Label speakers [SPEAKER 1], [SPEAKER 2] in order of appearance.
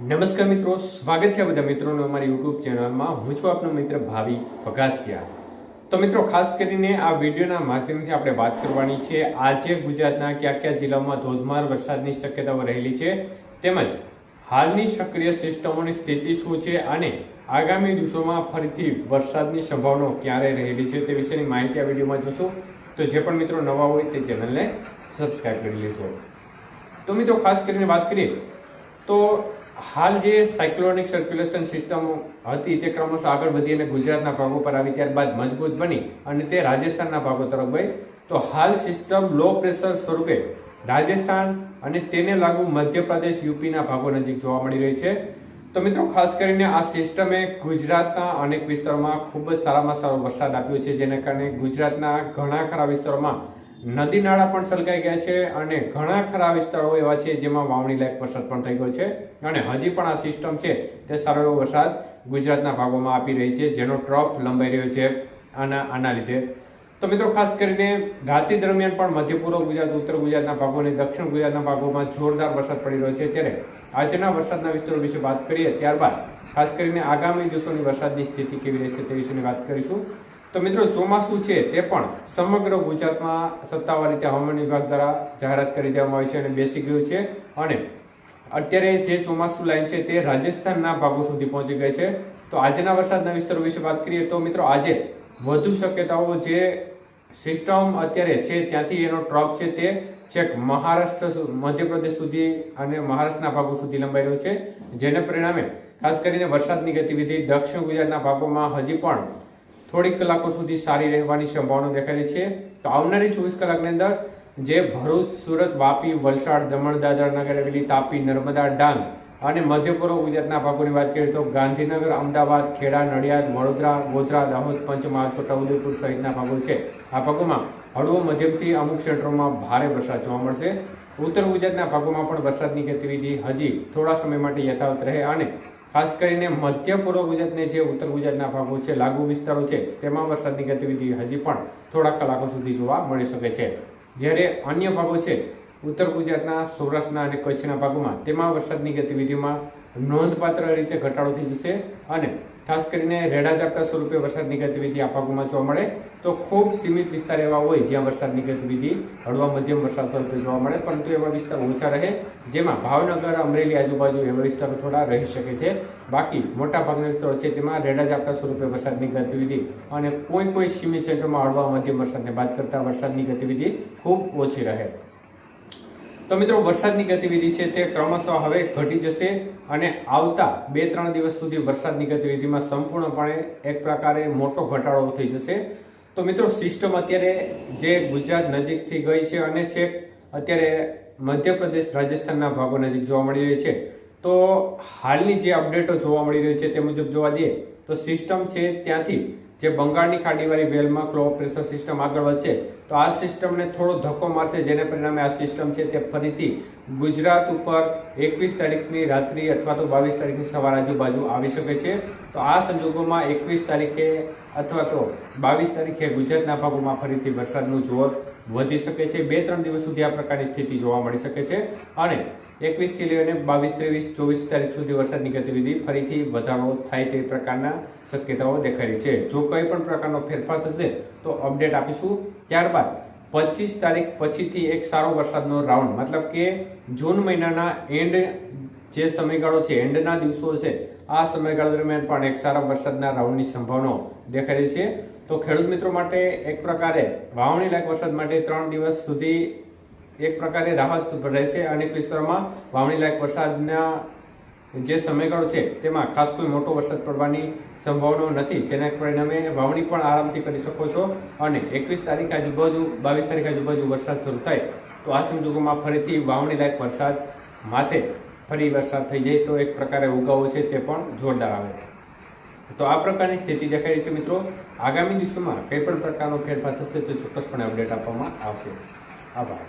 [SPEAKER 1] નમસ્કાર મિત્રો, સ્વાગત છે બધા મિત્રોનું અમારી યુટ્યુબ ચેનલમાં. હું છું આપનો મિત્ર ભાવિ વઘાસિયા તો મિત્રો, ખાસ કરીને આ વિડીયોના માધ્યમથી આપણે વાત કરવાની છે. આજે ગુજરાતના કયા કયા જિલ્લામાં ધોધમાર વરસાદની શક્યતાઓ રહેલી છે? તેમજ હાલની સક્રિય સિસ્ટમોની સ્થિતિ શું છે? અને આગામી દિવસોમાં ફરીથી વરસાદની સંભાવનાઓ ક્યારે રહેલી છે તે વિશેની માહિતી આ વિડીયોમાં જોશું. તો જે પણ મિત્રો નવા હોય તે ચેનલને સબસ્ક્રાઈબ કરી લેજો. તો મિત્રો, ખાસ કરીને વાત કરીએ તો હાલ જે સાયક્લોનિક સર્ક્યુલેશન સિસ્ટમ હતી તે ક્રમશઃ આગળ વધી અને ગુજરાતના ભાગો પર આવી ત્યારબાદ મજબૂત બની અને તે રાજસ્થાનના ભાગો તરફ ગઈ. તો હાલ સિસ્ટમ લો પ્રેશર સ્વરૂપે રાજસ્થાન અને તેને લાગુ મધ્યપ્રદેશ, યુપીના ભાગો નજીક જોવા મળી રહી છે. તો મિત્રો, ખાસ કરીને આ સિસ્ટમે ગુજરાતના અનેક વિસ્તારોમાં ખૂબ જ સારામાં સારો વરસાદ આપ્યો છે, જેને કારણે ગુજરાતના ઘણા ખરા વિસ્તારોમાં નદી નાળા પણ સલગાઈ ગયા છે અને ઘણા ખરા વિસ્તારો એવા છે જેમાં વાવણી લાયક વરસાદ પણ થઈ ગયો છે અને હજી પણ આ સિસ્ટમ છે તે સારો એવો વરસાદ ગુજરાતના ભાગોમાં આપી રહી છે જેનો ટ્રફ લંબાઈ રહ્યો છે આના આના લીધે. તો મિત્રો ખાસ કરીને રાત્રિ દરમિયાન પણ મધ્ય પૂર્વ ગુજરાત, ઉત્તર ગુજરાતના ભાગો અને દક્ષિણ ગુજરાતના ભાગોમાં જોરદાર વરસાદ પડી રહ્યો છે. ત્યારે આજના વરસાદના વિસ્તારો વિશે વાત કરીએ ત્યારબાદ ખાસ કરીને આગામી દિવસોની વરસાદની સ્થિતિ કેવી રહેશે તે વિશેની વાત કરીશું. તો મિત્રો ચોમાસું છે તે પણ સમગ્ર ગુજરાતમાં સત્તાવાર રીતે હવામાન વિભાગ દ્વારા જાહેરાત કરી દેવામાં આવી છે અને બેસી ગયું છે. અને અત્યારે જે ચોમાસું લાઈન છે તે રાજસ્થાનના ભાગો સુધી પહોંચી ગઈ છે. તો આજના વરસાદના વિસ્તારો વિશે વાત કરીએ તો મિત્રો આજે વધુ શક્યતાઓ જે સિસ્ટમ અત્યારે છે ત્યાંથી એનો ટ્રોપ છે તે છેક મહારાષ્ટ્ર મધ્યપ્રદેશ સુધી અને મહારાષ્ટ્રના ભાગો સુધી લંબાઈ રહ્યો છે. જેને પરિણામે ખાસ કરીને વરસાદની ગતિવિધિ દક્ષિણ ગુજરાતના ભાગોમાં હજી પણ થોડીક કલાકો સુધી સારી રહેવાની સંભાવના દેખાઈ રહી છે. તો આવનારી ચોવીસ કલાકની અંદર જે ભરૂચ, સુરત, વાપી, વલસાડ, દમણ, દાદરા નગર તાપી, નર્મદા, ડાંગ અને મધ્ય પૂર્વ ગુજરાતના ભાગોની વાત કરીએ તો ગાંધીનગર, અમદાવાદ, ખેડા, નડિયાદ, વડોદરા, ગોધરા, દાહોદ, પંચમહાલ, છોટાઉદેપુર સહિતના ભાગો છે. આ ભાગોમાં હળવો, મધ્યમથી અમુક ક્ષેત્રોમાં ભારે વરસાદ જોવા મળશે. ઉત્તર ગુજરાતના ભાગોમાં પણ વરસાદની ગતિવિધિ હજી થોડા સમય માટે યથાવત રહે અને ખાસ કરીને મધ્ય પૂર્વ ગુજરાતને જે ઉત્તર ગુજરાતના ભાગો છે, લાગુ વિસ્તારો છે, તેમાં વરસાદની ગતિવિધિ હજી પણ થોડા કલાકો સુધી જોવા મળી શકે છે. જ્યારે અન્ય ભાગો છે ઉત્તર ગુજરાતના, સૌરાષ્ટ્રના અને કચ્છના ભાગોમાં તેમાં વરસાદની ગતિવિધિમાં નોંધપાત્ર રીતે ઘટાડો થઈ જશે અને ખાસ કરીને રેડા ઝાપટા સ્વરૂપે વરસાદની ગતિવિધિ આ ભાગોમાં જોવા મળે તો ખૂબ સીમિત વિસ્તાર એવા હોય જ્યાં વરસાદની ગતિવિધિ હળવા મધ્યમ વરસાદ સ્વરૂપે જોવા મળે, પરંતુ એવા વિસ્તાર ઓછા રહે જેમાં ભાવનગર, અમરેલી આજુબાજુ એવા વિસ્તારો થોડા રહી શકે છે. બાકી મોટા ભાગના વિસ્તારો છે તેમાં રેડા ઝાપટા સ્વરૂપે વરસાદની ગતિવિધિ અને કોઈ કોઈ સીમિત ક્ષેત્રોમાં હળવા મધ્યમ વરસાદને બાદ કરતા વરસાદની ગતિવિધિ ખૂબ ઓછી રહે. તો મિત્રો, વરસાદની ગતિવિધિ છે તે ક્રમશઃ હવે ઘટી જશે અને આવતા બે ત્રણ દિવસ સુધી વરસાદની ગતિવિધિમાં સંપૂર્ણપણે એક પ્રકારે મોટો ઘટાડો થઈ જશે. તો મિત્રો, સિસ્ટમ અત્યારે જે ગુજરાત નજીકથી ગઈ છે અને છેક અત્યારે મધ્યપ્રદેશ, રાજસ્થાનના ભાગો નજીક જોવા મળી રહી છે. તો હાલની જે અપડેટો જોવા મળી રહી છે તે મુજબ જોવા દઈએ તો સિસ્ટમ છે ત્યાંથી જે બંગાળની ખાડીવાળી વેલમાં ક્લો પ્રેશર સિસ્ટમ આગળ વધશે, તો આ સિસ્ટમને થોડો ધક્કો મારશે, જેને પરિણામે આ સિસ્ટમ છે તે ફરીથી ગુજરાત ઉપર એકવીસ તારીખની રાત્રિ અથવા તો બાવીસ તારીખની સવાર આજુબાજુ આવી શકે છે. તો આ સંજોગોમાં એકવીસ તારીખે અથવા તો બાવીસ તારીખે ગુજરાતના ભાગોમાં ફરીથી વરસાદનું જોર વધી શકે છે. બે ત્રણ દિવસ સુધી આ પ્રકારની સ્થિતિ જોવા મળી શકે છે. અને એકવીસથી લઈને બાવીસ, ત્રેવીસ, ચોવીસ તારીખ સુધી વરસાદની ગતિવિધિ ફરીથી વધારો થાય તે પ્રકારના શક્યતાઓ દેખાઈ છે. જો કંઈ પણ પ્રકારનો ફેરફાર થશે, તો અપડેટ આપીશું. ત્યારબાદ પચીસ તારીખ પછીથી એક સારો વરસાદનો રાઉન્ડ. મતલબ કે જૂન મહિનાના એન્ડ જે સમયગાળો છે, એન્ડના દિવસો છે આ સમયગાળા દરમિયાન પણ એક સારા વરસાદના રાઉન્ડની સંભાવનાઓ દેખાઈ છે. તો ખેડૂત મિત્રો માટે એક પ્રકારે વાવણી લાયક વરસાદ માટે ત્રણ દિવસ સુધી એક પ્રકારે રાહત રહેશે અનેક વિસ્તારોમાં વાવણી લાયક વરસાદના જે સમયગાળો છે તેમાં ખાસ કોઈ મોટો વરસાદ પડવાની સંભાવનાઓ નથી, જેના પરિણામે વાવણી પણ આરામથી કરી શકો છો અને એકવીસ તારીખ આજુબાજુ, બાવીસ તારીખ આજુબાજુ વરસાદ શરૂ થાય તો આ સંજોગોમાં ફરીથી વાવણી લાયક વરસાદ માથે ફરી વરસાદ થઈ જાય તો એક પ્રકારે ઉગાવો છે તે પણ જોરદાર આવે. તો આ પ્રકારની સ્થિતિ દેખાઈ રહી છે મિત્રો. આગામી દિવસોમાં કંઈ પણ પ્રકારનો ફેરફાર થશે તો ચોક્કસપણે અપડેટ આપવામાં આવશે. આભાર.